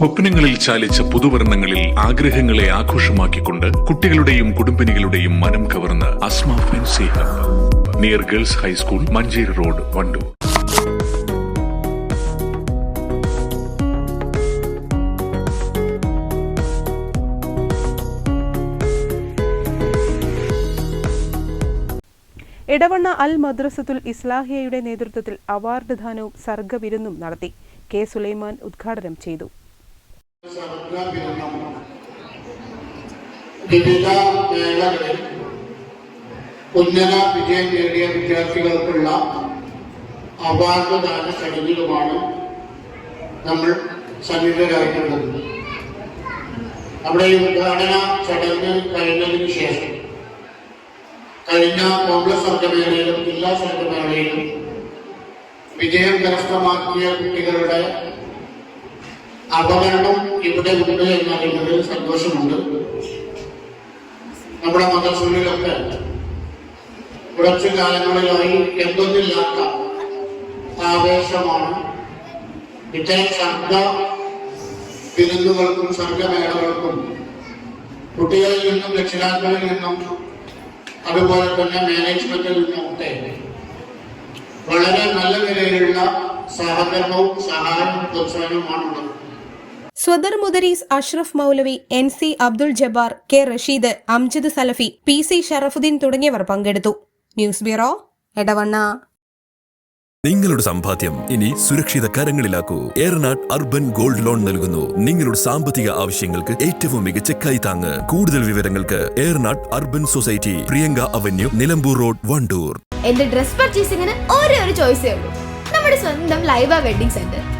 സ്വപ്നങ്ങളിൽ ചാലിച്ച പുതുവർണങ്ങളിൽ ആഗ്രഹങ്ങളെ ആഘോഷമാക്കിക്കൊണ്ട് കുട്ടികളുടെയും കുടുംബിനികളുടെയും മനം കവർന്ന് Asma fancy hub. Near girls high school Manjeri road Wandoor. Edavanna അൽ മദ്രസത്തുൽ ഇസ്ലാഹിയയുടെ നേതൃത്വത്തിൽ അവാർഡ് ദാനവും സർഗവിരുന്നും നടത്തി കെ സുലൈമാൻ ഉദ്ഘാടനം ചെയ്തു. വിവിധ മേഖലകളിൽ ഉന്നത വിജയം നേടിയ വിദ്യാർത്ഥികൾക്കുള്ള അവാർഡ് ദാന ചടങ്ങിലുമാണ് നമ്മൾ സന്നിധരായിട്ടുള്ളത് നമ്മുടെ ഈ ഉദ്ഘാടന ചടങ്ങ് കഴിഞ്ഞതിന് ശേഷം കഴിഞ്ഞ കോൺഗ്രസ് സംഘമേളയിലും ജില്ലാ സംഘമേളയിലും വിജയം കരസ്ഥമാക്കിയ കുട്ടികളുടെ അപകടം ഇവിടെ ഉണ്ട് എന്നറിയുന്നതിൽ സന്തോഷമുണ്ട്. നമ്മുടെ മതസൂര്യലൊക്കെ കുറച്ചു കാലങ്ങളിലായി എന്തൊന്നില്ലാത്ത ആവേശമാണ്. ഇത്തരം സർഗ വിരുന്നുകൾക്കും സർഗമേളകൾക്കും കുട്ടികളിൽ നിന്നും രക്ഷിതാക്കളിൽ നിന്നും അതുപോലെ തന്നെ മാനേജ്മെന്റിൽ നിന്നും ഒക്കെ വളരെ നല്ല നിലയിലുള്ള സഹകരണവും സഹായവും പ്രോത്സാഹനവുമാണുള്ളത്. സ്വദർ മുദരീസ് അഷ്റഫ് മൗലവി N C Abdul Jabbar K Rasheed Amjad Salafi P C Sharafuddin തുടങ്ങിയവർ പങ്കെടുത്തു. News bureau Edavanna. നിങ്ങളുടെ സമ്പാദ്യം ഇനി സുരക്ഷിത കരങ്ങളിലാക്കൂ. ഏറനാട് അർബൻ ഗോൾഡ് ലോൺ നൽകുന്നു. നിങ്ങളുടെ സാമ്പത്തിക ആവശ്യങ്ങൾക്ക് ഏറ്റവും മികച്ച കൈത്താങ്ങ് കൂടുതൽ വിവരങ്ങൾക്ക് Eranad urban society Priyanka avenue Nilambur road Wandoor. എന്റെ ഡ്രസ് പർച്ചേസിംഗിന് ഒരേ ഒരു ചോയ്സേ ഉള്ളൂ. നമ്മുടെ സ്വന്തം Laiba wedding centre.